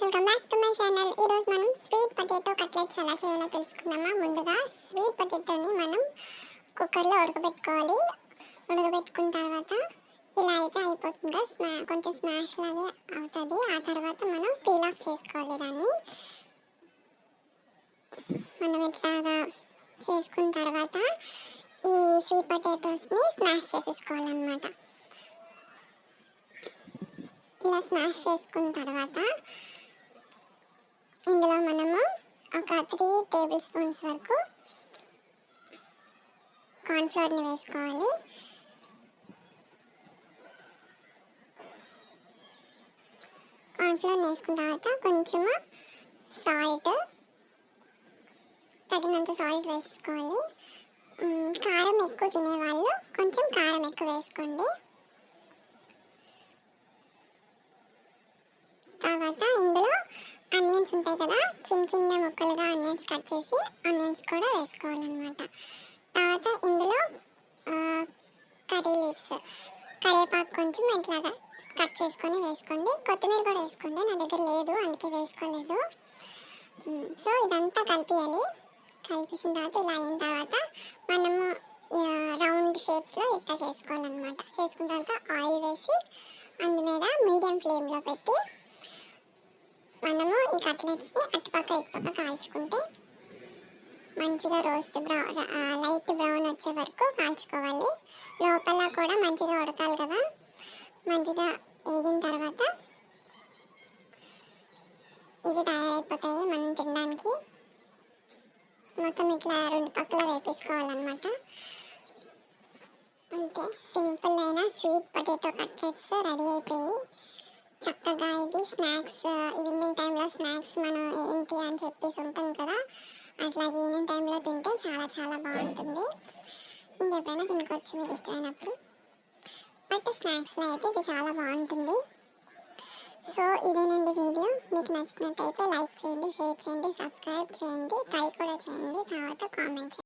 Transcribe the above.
Friends welcome back to my channel. ఈరోజు మనం sweet potato cutlets ఎలా చేయాలో తెలుసుకుందామా? ముందుగా స్వీట్ పొటాటోని మనం కుక్కర్లో ఉడకబెట్టుకోవాలి. ఉడకబెట్టుకున్న తర్వాత ఇలా అయితే అయిపోతుంది స్మా కొంచెం స్మాష్ లాగే అవుతుంది. ఆ తర్వాత మనం పీల్ ఆఫ్ చేసుకోవాలి దాన్ని. మనం ఇట్లాగా చేసుకున్న తర్వాత ఈ స్వీట్ పొటాటోస్ని స్మాష్ చేసేసుకోవాలన్నమాట. ఇలా స్మాష్ చేసుకున్న తర్వాత ఇందులో మనము ఒక త్రీ టేబుల్ స్పూన్స్ వరకు కార్న్ఫ్లోర్ని వేసుకోవాలి. కార్న్ఫ్లోర్ వేసుకున్న తర్వాత కొంచెము సాల్ట్ తగినంత సాల్ట్ వేసుకోవాలి. కారం ఎక్కువ తినేవాళ్ళు కొంచెం కారం ఎక్కువ వేసుకోండి. తర్వాత ఉంటాయి కదా చిన్న చిన్న ముక్కలుగా ఆనియన్స్ కట్ చేసి ఆనియన్స్ కూడా వేసుకోవాలన్నమాట. తర్వాత ఇందులో కర్రీ లీవ్స్. కరివేపాకు కొంచెం ఇట్లాగా కట్ చేసుకొని వేసుకోండి. కొత్తిమీర కూడా వేసుకోండి నా దగ్గర లేదు అందుకే వేసుకోలేదు. సో ఇదంతా కలిపియాలి. కలిపేసిన తర్వాత ఇలా అయిన తర్వాత మనము రౌండ్ షేప్స్లో ఇట్లా చేసుకోవాలన్నమాట. చేసుకున్న తర్వాత ఆయిల్ వేసి అందు మీద మీడియం ఫ్లేమ్లో పెట్టి మనము ఈ అటుపక్క ఇటుపక్క కాల్చుకుంటే మంచిగా రోస్ట్ బ్రౌన్ లైట్ బ్రౌన్ వచ్చే వరకు కాల్చుకోవాలి. లోపల కూడా మంచిగా ఉడకాలి కదా. మంచిగా వేగిన తర్వాత ఇవి తయారైపోతాయి మనం తినడానికి. మొత్తం ఇట్లా రెండు పక్కల వేపేసుకోవాలన్నమాట. అంతే. సింపుల్ అయిన స్వీట్ పొటాటో కట్లెట్స్ రెడీ అయిపోయి చక్కగా ఇది స్నాక్స్ ఈవినింగ్ టైంలో స్నాక్స్ మనం ఏంటి అని చెప్పేసి ఉంటాం కదా. అట్లా ఈవినింగ్ టైంలో తింటే చాలా చాలా బాగుంటుంది. ఇంకెప్పుడైనా తినుకోవచ్చు మీకు ఇష్టమైనప్పుడు. బట్ స్నాక్స్లో అయితే ఇది చాలా బాగుంటుంది. సో ఇదేనండి వీడియో. మీకు నచ్చినట్టయితే లైక్ చేయండి షేర్ చేయండి సబ్స్క్రైబ్ చేయండి ట్రై కూడా చేయండి తర్వాత కామెంట్ చేయండి.